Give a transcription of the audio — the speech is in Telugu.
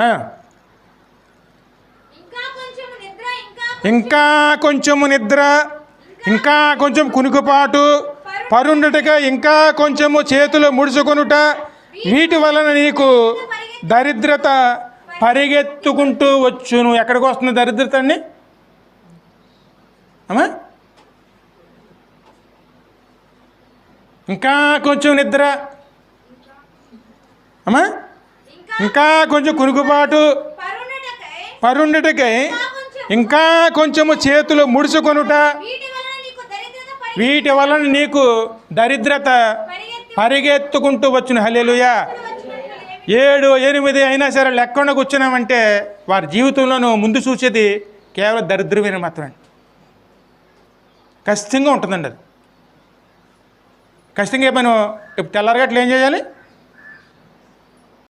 ఆ, ఇంకా కొంచెం నిద్ర ఇంకా ఇంకా కొంచెము నిద్ర ఇంకా కొంచెం కునుకుపాటు పరుండుటగా ఇంకా కొంచెము చేతులు ముడుచుకొనుట వీటి వలన నీకు దరిద్రత పరిగెత్తుకుంటూ వచ్చును. ఎక్కడికి వస్తుంది దరిద్రత అండి? అమ్మా? ఇంకా కొంచెం నిద్ర. అమ్మా? ఇంకా కొంచెం కునుకుపాటు పరుండుటకై ఇంకా కొంచెము చేతులు ముడుచుకొనుట. వీటి వలన నీకు దరిద్రత పరిగెత్తుకుంటూ వచ్చిన. హలేలుయా ఏడు ఎనిమిది అయినా సరే లెక్కన కూర్చున్నామంటే వారి జీవితంలోనూ ముందు చూసేది కేవలం దరిద్రమైన మాత్రమే. ఖచ్చితంగా ఉంటుందండి అది. కష్టంగా మనం ఇప్పుడు తెల్లారగట్లు ఏం చేయాలి?